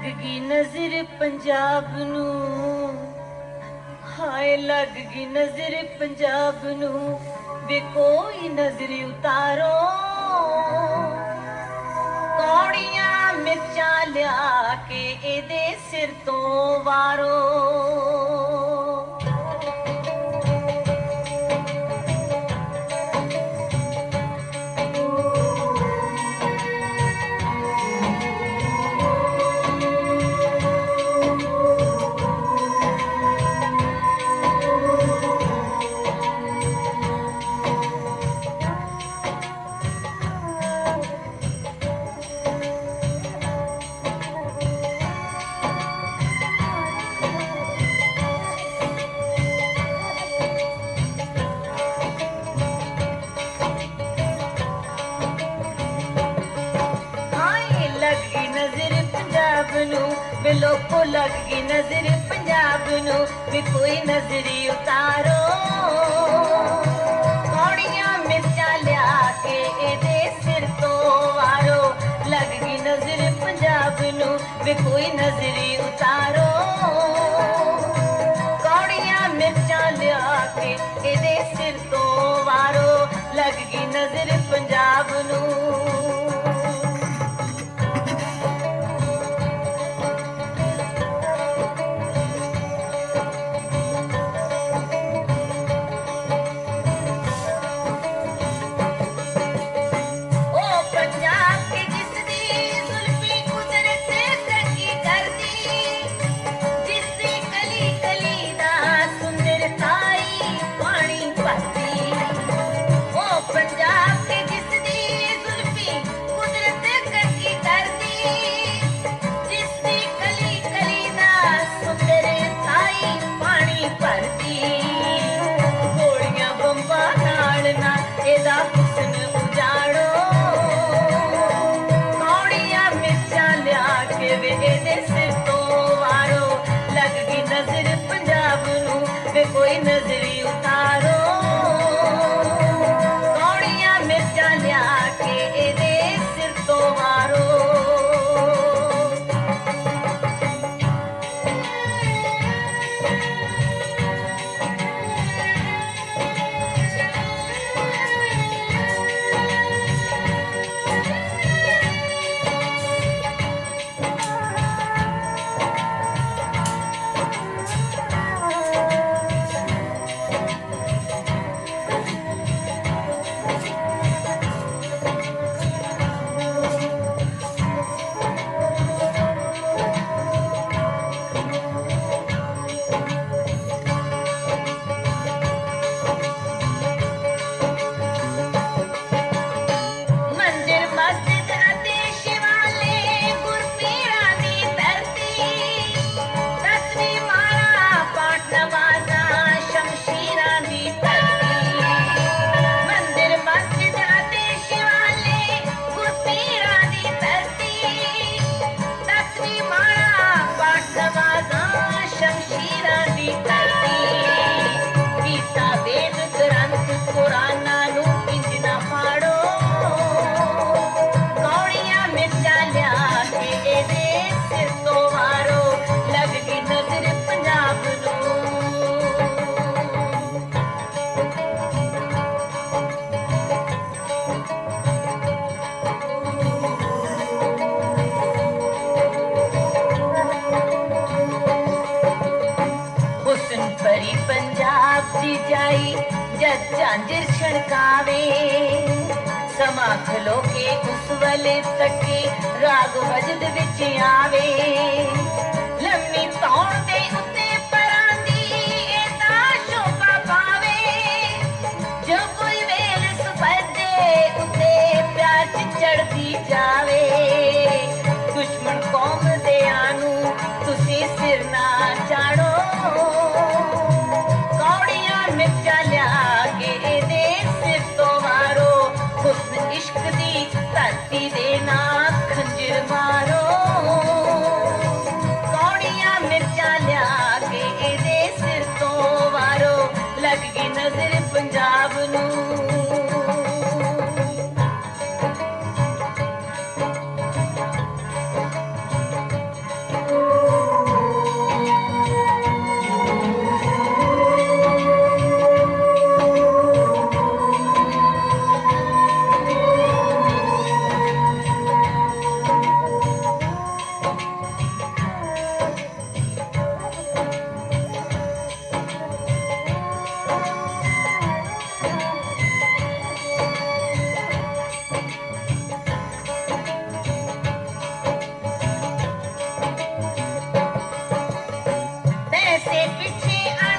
ਲੱਗ ਗਈ ਨਜ਼ਰ ਪੰਜਾਬ ਨੂੰ। ਹਾਏ, ਲੱਗ ਗਈ ਨਜ਼ਰ ਪੰਜਾਬ ਨੂੰ। ਵੇ ਕੋਈ ਨਜ਼ਰ ਉਤਾਰੋ। ਕੌੜੀਆਂ ਮਿਰਚਾਂ ਲਿਆ ਕੇ ਇਹਦੇ ਸਿਰ ਤੋਂ ਵਾਰੋ। ਲੱਗ ਗਈ ਨਜ਼ਰ ਪੰਜਾਬ ਨੂੰ। ਵੇ ਲੋਕੋ ਲੱਗ ਗਈ ਨਜ਼ਰ ਪੰਜਾਬ ਨੂੰ। ਵੀ ਕੋਈ ਨਜ਼ਰੀ ਉਤਾਰੋ। ਕੌੜੀਆਂ ਮਿਰਚਾਂ ਲਿਆ ਕੇ ਇਹਦੇ ਸਿਰ ਤੋਂ ਵਾਰੋ। ਲੱਗ ਗਈ ਨਜ਼ਰ ਪੰਜਾਬ ਨੂੰ। ਵੀ ਕੋਈ ਨਜ਼ਰੀ ਉਤਾਰੋ। ਕੌੜੀਆਂ ਮਿਰਚਾਂ ਲਿਆ ਕੇ ਇਹਦੇ ਸਿਰ ਤੋਂ ਵਾਰੋ। ਲੱਗ ਗਈ ਨਜ਼ਰ ਝਾਂਜਰ ਛਣਕਾਵੇ ਸਮਾ ਖਲੋ ਕੇ ਉਸ ਵੱਲੇ ਤੱਕੇ ਰਾਗ ਵਜਦ ਵਿੱਚ ਆਵੇ। Richie.